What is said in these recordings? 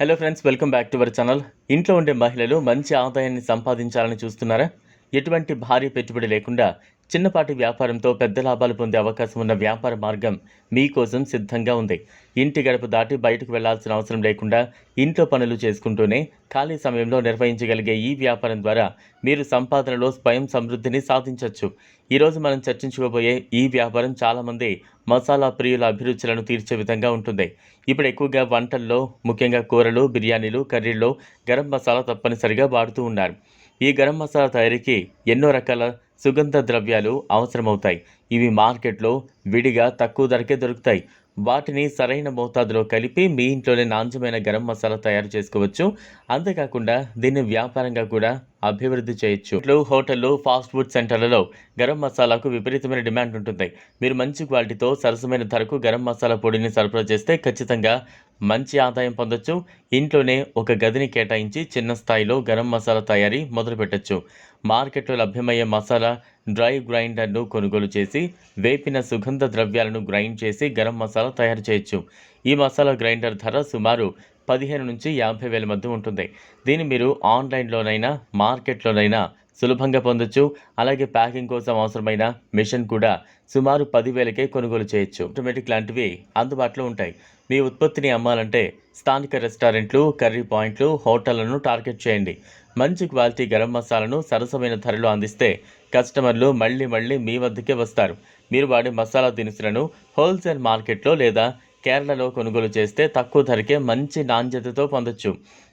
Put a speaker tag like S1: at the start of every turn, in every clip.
S1: Hello friends welcome back to our channel ఇంట్లో ఉండే మహిళలు మంచి ఆదాయాన్ని సంపాదించాలని చూస్తున్నారా? ఎటువంటి భారీ పెట్టుబడి లేకుండా చిన్నపాటి వ్యాపారంతో పెద్ద లాభాలు పొందే అవకాశం ఉన్న వ్యాపార మార్గం మీకోసం సిద్ధంగా ఉంది. ఇంటి గడప దాటి బయటకు వెళ్ళాల్సిన అవసరం లేకుండా ఇంట్లో పనులు చేసుకుంటూనే ఖాళీ సమయంలో నిర్వహించగలిగే ఈ వ్యాపారం ద్వారా మీరు సంపాదనలో స్వయం సమృద్ధిని సాధించవచ్చు ఈరోజు మనం చర్చించుకోబోయే ఈ వ్యాపారం చాలామంది మసాలా ప్రియుల అభిరుచులను తీర్చే విధంగా ఉంటుంది. ఇప్పుడు ఎక్కువగా వంటల్లో ముఖ్యంగా కూరలు బిర్యానీలు కర్రీల్లో గరం మసాలా తప్పనిసరిగా వాడుతూ ఉన్నారు. ఈ గరం మసాలా తయారీకి ఎన్నో రకాల సుగంధ ద్రవ్యాలు అవసరమవుతాయి. ఇవి మార్కెట్లో విడిగా తక్కువ ధరకే దొరుకుతాయి. వాటిని సరైన మోతాదులో కలిపి మీ ఇంట్లోనే నాణ్యమైన గరం మసాలా తయారు చేసుకోవచ్చు. అంతేకాకుండా దీన్ని వ్యాపారంగా కూడా అభివృద్ధి చేయొచ్చు. ఇట్లు హోటళ్ళు ఫాస్ట్ ఫుడ్ సెంటర్లలో గరం మసాలాకు విపరీతమైన డిమాండ్ ఉంటుంది. మీరు మంచి క్వాలిటీతో సరసమైన ధరకు గరం మసాలా పొడిని సరఫరా చేస్తే ఖచ్చితంగా మంచి ఆదాయం పొందొచ్చు. ఇంట్లోనే ఒక గదిని కేటాయించి చిన్న స్థాయిలో గరం మసాలా తయారీ మొదలుపెట్టచ్చు. మార్కెట్లో లభ్యమయ్యే మసాలా డ్రై గ్రైండర్ను కొనుగోలు చేసి వేపిన సుగంధ ద్రవ్యాలను గ్రైండ్ చేసి గరం మసాలా తయారు చేయొచ్చు. ఈ మసాలా గ్రైండర్ ధర సుమారు పదిహేను నుంచి యాభై వేల మధ్య ఉంటుంది. దీన్ని మీరు ఆన్లైన్లోనైనా మార్కెట్లోనైనా సులభంగా పొందొచ్చు. అలాగే ప్యాకింగ్ కోసం అవసరమైన మిషన్ కూడా సుమారు పదివేలకే కొనుగోలు చేయొచ్చు. ఆటోమేటిక్ లాంటివి అందుబాటులో ఉంటాయి. మీ ఉత్పత్తిని అమ్మాలంటే స్థానిక రెస్టారెంట్లు కర్రీ పాయింట్లు హోటళ్ళను టార్గెట్ చేయండి. మంచి క్వాలిటీ గరం మసాలాను సరసమైన ధరలో అందిస్తే కస్టమర్లు మళ్ళీ మళ్ళీ మీ వద్దకే వస్తారు. మీరు వాడే మసాలా దినుసులను హోల్సేల్ మార్కెట్లో లేదా కేరళలో కొనుగోలు చేస్తే తక్కువ ధరకే మంచి నాణ్యతతో పొందొచ్చు.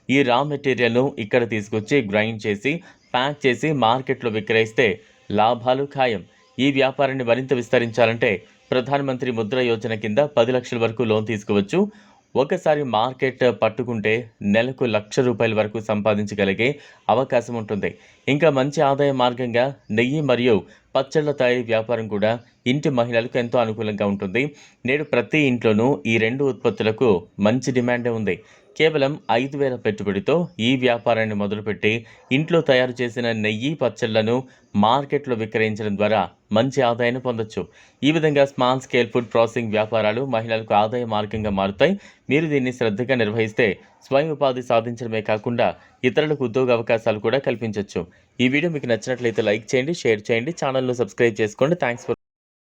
S1: ఈ రా మెటీరియల్ను ఇక్కడ తీసుకొచ్చి గ్రైండ్ చేసి ప్యాక్ చేసి మార్కెట్లో విక్రయిస్తే లాభాలు ఖాయం. ఈ వ్యాపారాన్ని మరింత విస్తరించాలంటే ప్రధానమంత్రి ముద్ర యోజన కింద పది లక్షల వరకు లోన్ తీసుకోవచ్చు. ఒకసారి మార్కెట్ పట్టుకుంటే నెలకు లక్ష రూపాయల వరకు సంపాదించగలిగే అవకాశం ఉంటుంది. ఇంకా మంచి ఆదాయ మార్గంగా నెయ్యి మరియు పచ్చళ్ళ తయారీ వ్యాపారం కూడా ఇంటి మహిళలకు ఎంతో అనుకూలంగా ఉంటుంది. నేడు ప్రతి ఇంట్లోనూ ఈ రెండు ఉత్పత్తులకు మంచి డిమాండే ఉంది. కేవలం ఐదు వేల పెట్టుబడితో ఈ వ్యాపారాన్ని మొదలుపెట్టి ఇంట్లో తయారు చేసిన నెయ్యి పచ్చళ్ళను మార్కెట్లో విక్రయించడం ద్వారా మంచి ఆదాయాన్ని పొందొచ్చు. ఈ విధంగా స్మాల్ స్కేల్ ఫుడ్ ప్రాసెసింగ్ వ్యాపారాలు మహిళలకు ఆదాయ మార్గంగా మారుతాయి. మీరు దీన్ని శ్రద్ధగా నిర్వహిస్తే స్వయం ఉపాధి సాధించడమే కాకుండా ఇతరులకు ఉద్యోగ అవకాశాలు కూడా కల్పించవచ్చు ఈ వీడియో మీకు నచ్చినట్లయితే లైక్ చేయండి షేర్ చేయండి ఛానల్ను సబ్స్క్రైబ్ చేసుకోండి. Thanks for